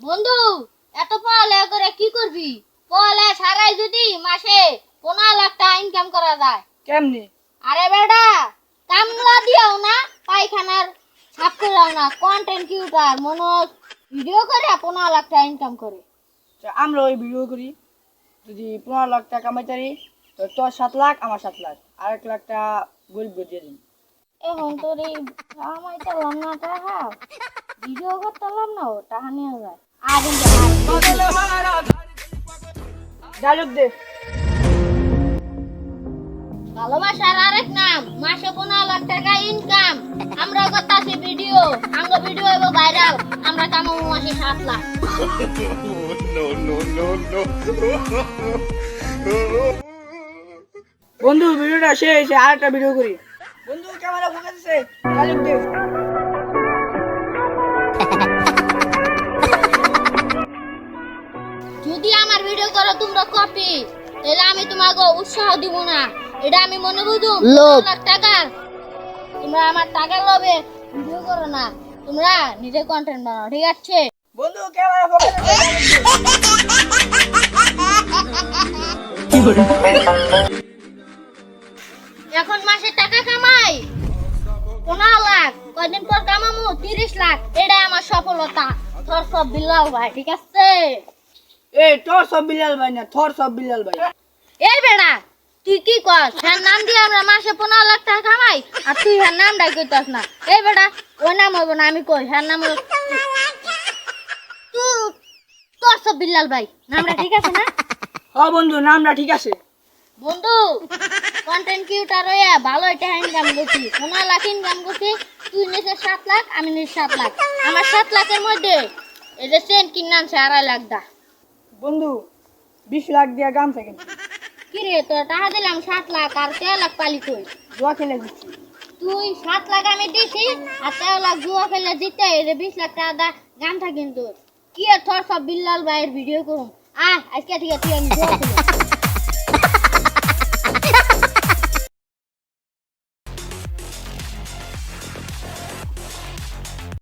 বন্ধু এত পড়ালেখা করে কি করবি? পড়ালেখা ছাড়াই যদি মাসে পনেরো লাখ টাকা ইনকাম করা যায়। কেমনি? আরে বেটা কামলা দিও না পায়খানার সাফ করেও না কন্টেন্ট কিউটার মনে ভিডিও করে পনেরো লাখ টাকা ইনকাম করে। আমরা ওই ভিডিও করি। যদি পনেরো লাখ টাকা কামাইতারি তো তোর সাত লাখ আমার সাত লাখ। আর এক লাখ টাকা গরিব দিয়ে দিন। এখন তোর এই আমায় তো না টাকা ভিডিও করতে পারলাম না ও টাকা নিয়ে যায় আর কিন্তু ডায়লগ দে। ভালোবাসার আরেক নাম মাসে পনেরো লাখ টাকা ইনকাম আমরা করতেছি ভিডিও আঙ্গ ভিডিও এবং ভাইরাল আমরা কামাবো মাসে সাত লাখ। বন্ধু ভিডিওটা শেষ আর একটা ভিডিও করি। বন্ধু ক্যামেরা ডায়লগ দে। তাহলে আমি তোমাকে উৎসাহ দিব না। এটা আমি মনে বুঝুম। লাখ টাকার তোমরা আমার টাকার লোভে ভিডিও করো না। তোমরা নিজে কন্টেন্ট বানাও ঠিক আছে? বন্ধু এখন মাসে টাকা কামাই? পনেরো লাখ। কয়দিন পর কামামু? তিরিশ লাখ। এটাই আমার সফলতা। তোর সব বিল্লাল ভাই ঠিক আছে? এ তোর সব বিলাল ভাই না থর সব বিলাল ভাই। এই বেড়া তুই কি কর হ্যাঁ নাম দিয়ে আমরা মাসে পনেরো লাখ টাকা কামাই আর তুই হ্যাঁ নাম ডাক না। এই ওই নাম হইব না আমি কই? হ্যাঁ নাম হলো তোর সব বিল্লাল ভাই নামটা ঠিক আছে না? হ বন্ধু নামটা ঠিক আছে। বন্ধু কন্টেন্ট কিউটার ভালো একটা ইনকাম করছি। পনেরো লাখ ইনকাম করছি তুই নিচে সাত লাখ আমি নিচে সাত লাখ। আমার সাত লাখের মধ্যে এটা সেন্ট কিনে আনছে আড়াই লাখ দা। বন্ধু বিশ লাখ দিয়া গামছা কিনছি কি রে তো টাকা দিলাম সাত লাখ আর তেরো লাখ পালি তুই? জুয়া খেলে দিচ্ছি। তুই সাত লাখ আমি দিছি আর তেরো লাখ জুয়া ফেলে দিতে এটা বিশ লাখ টাকা দা গামছা কিন্তু। কি আর তোর সব বিল্লাল ভাইয়ের ভিডিও করুন আহ আজকে আছে তুই আমি জুয়া খেলি